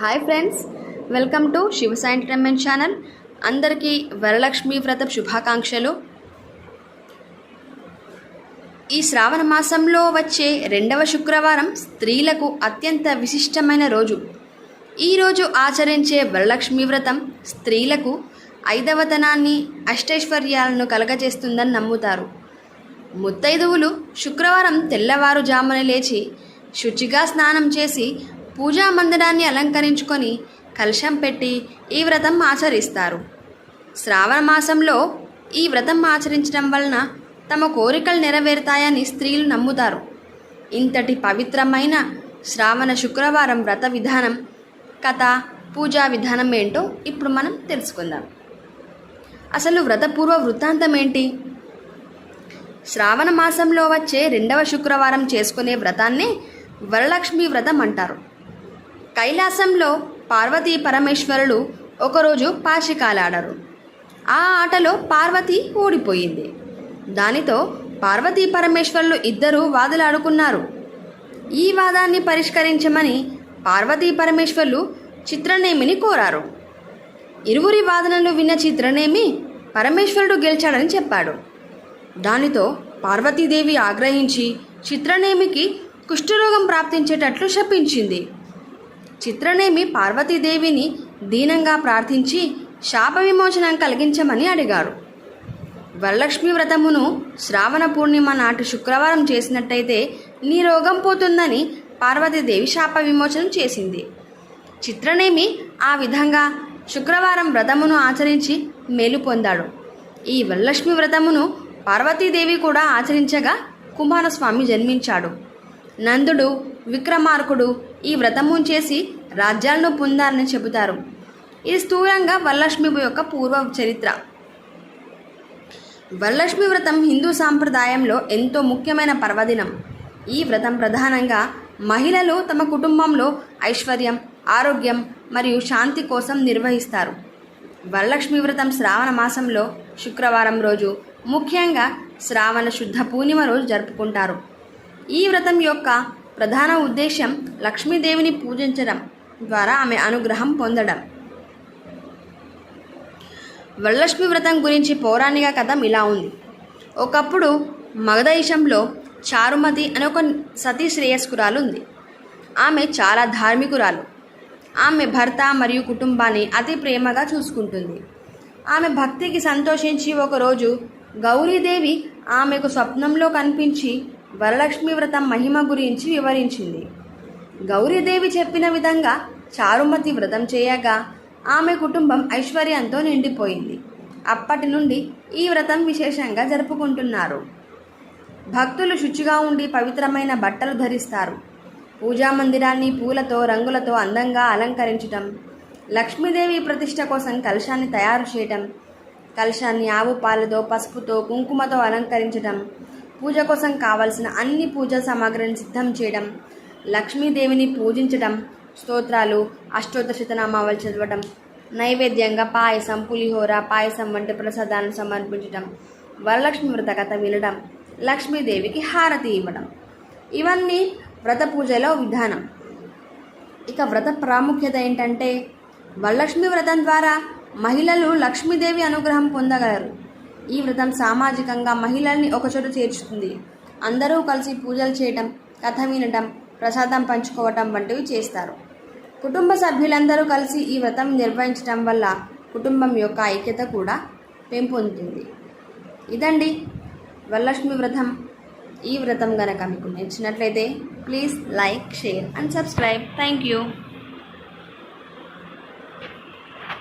Hi friends welcome to Shivasai entertainment channel. అందరికీ వరలక్ష్మి వ్రత శుభాకాంక్షలు. ఈ శ్రావణ మాసంలో వచ్చే రెండవ శుక్రవారం స్త్రీలకు అత్యంత విశిష్టమైన రోజు. ఈరోజు ఆచరించే వరలక్ష్మి వ్రతం స్త్రీలకు ఐదవతనాన్ని అష్టైశ్వర్యాలను కలగజేస్తుందని నమ్ముతారు. ముత్తైదువులు శుక్రవారం తెల్లవారుజామున లేచి శుచిగా స్నానం చేసి పూజా మందిరాన్ని అలంకరించుకొని కలశం పెట్టి ఈ వ్రతం ఆచరిస్తారు. శ్రావణ మాసంలో ఈ వ్రతం ఆచరించడం వలన తమ కోరికలు నెరవేరుతాయని స్త్రీలు నమ్ముతారు. ఇంతటి పవిత్రమైన శ్రావణ శుక్రవారం వ్రత విధానం కథ పూజా విధానం ఏంటో ఇప్పుడు మనం తెలుసుకుందాం. అసలు వ్రతపూర్వ వృత్తాంతం ఏంటి? శ్రావణ మాసంలో వచ్చే రెండవ శుక్రవారం చేసుకునే వ్రతాన్నే వరలక్ష్మి వ్రతం అంటారు. కైలాసంలో పార్వతీ పరమేశ్వరులు ఒకరోజు పాశికాలాడరు. ఆ ఆటలో పార్వతి ఓడిపోయింది. దానితో పార్వతీ పరమేశ్వరులు ఇద్దరూ వాదులాడుకున్నారు. ఈ వాదాన్ని పరిష్కరించమని పార్వతీ పరమేశ్వర్లు చిత్రనేమిని కోరారు. ఇరువురి వాదనలు విన్న చిత్రనేమి పరమేశ్వరుడు గెలిచాడని చెప్పాడు. దానితో పార్వతీదేవి ఆగ్రహించి చిత్రనేమికి కుష్ఠరోగం ప్రాప్తించేటట్లు శపించింది. చిత్రనేమి పార్వతీదేవిని దీనంగా ప్రార్థించి శాప విమోచనం కలిగించమని అడిగారు. వరలక్ష్మి వ్రతమును శ్రావణ పూర్ణిమ నాటి శుక్రవారం చేసినట్టయితే నీ రోగం పోతుందని పార్వతీదేవి శాప విమోచనం చేసింది. చిత్రనేమి ఆ విధంగా శుక్రవారం వ్రతమును ఆచరించి మేలు పొందాడు. ఈ వరలక్ష్మి వ్రతమును పార్వతీదేవి కూడా ఆచరించగా కుమారస్వామి జన్మించాడు. నందుడు విక్రమార్కుడు ఈ వ్రతము చేసి రాజ్యాలను పొందారని చెబుతారు. ఇది స్థూలంగా వరలక్ష్మి యొక్క పూర్వ చరిత్ర. వరలక్ష్మి వ్రతం హిందూ సాంప్రదాయంలో ఎంతో ముఖ్యమైన పర్వదినం. ఈ వ్రతం ప్రధానంగా మహిళలు తమ కుటుంబంలో ఐశ్వర్యం ఆరోగ్యం మరియు శాంతి కోసం నిర్వహిస్తారు. వరలక్ష్మి వ్రతం శ్రావణ మాసంలో శుక్రవారం రోజు ముఖ్యంగా శ్రావణ శుద్ధ పూర్ణిమ రోజు జరుపుకుంటారు. ఈ వ్రతం యొక్క ప్రధాన ఉద్దేశం లక్ష్మీదేవిని పూజించడం ద్వారా ఆమె అనుగ్రహం పొందడం. వరలక్ష్మి వ్రతం గురించి పౌరాణిక కథం ఇలా ఉంది. ఒకప్పుడు మగధదేశంలో చారుమతి అనే ఒక సతీ శ్రేయస్కురాలు ఉంది ఆమె చాలా ధార్మికురాలు. ఆమె భర్త మరియు కుటుంబాన్ని అతి ప్రేమగా చూసుకుంటుంది. ఆమె భక్తికి సంతోషించి ఒకరోజు గౌరీదేవి ఆమెకు స్వప్నంలో కనిపించి వరలక్ష్మి వ్రతం మహిమ గురించి వివరించింది. గౌరీదేవి చెప్పిన విధంగా చారుమతి వ్రతం చేయగా ఆమె కుటుంబం ఐశ్వర్యంతో నిండిపోయింది. అప్పటి నుండి ఈ వ్రతం విశేషంగా జరుపుకుంటున్నారు. భక్తులు శుచిగా ఉండి పవిత్రమైన బట్టలు ధరిస్తారు. పూజా మందిరాన్ని పూలతో రంగులతో అందంగా అలంకరించటం లక్ష్మీదేవి ప్రతిష్ట కోసం కలశాన్ని తయారు చేయటం కలశాన్ని ఆవు పాలతో పసుపుతో కుంకుమతో అలంకరించటం పూజ కోసం కావలసిన అన్ని పూజా సామాగ్రిని సిద్ధం చేయడం లక్ష్మీదేవిని పూజించడం స్తోత్రాలు అష్టోత్తర చదవడం నైవేద్యంగా పాయసం పులిహోర పాయసం వంటి ప్రసాదాలను సమర్పించడం వరలక్ష్మి వ్రత కథ వినడం లక్ష్మీదేవికి హారతి ఇవ్వడం. ఇవన్నీ వ్రత పూజలో విధానం. ఇక వ్రత ప్రాముఖ్యత ఏంటంటే వరలక్ష్మి వ్రతం ద్వారా మహిళలు లక్ష్మీదేవి అనుగ్రహం పొందగలరు. ఈ వ్రతం సామాజికంగా మహిళల్ని ఒకచోట చేర్చుతుంది. అందరూ కలిసి పూజలు చేయటం కథ వినటం ప్రసాదం పంచుకోవటం వంటివి చేస్తారు. కుటుంబ సభ్యులందరూ కలిసి ఈ వ్రతం నిర్వహించటం వల్ల కుటుంబం యొక్క ఐక్యత కూడా పెంపొందుతుంది. ఇదండి వరలక్ష్మి వ్రతం. ఈ వ్రతం గనక మీకు నచ్చినట్లయితే please like share and subscribe. Thank you.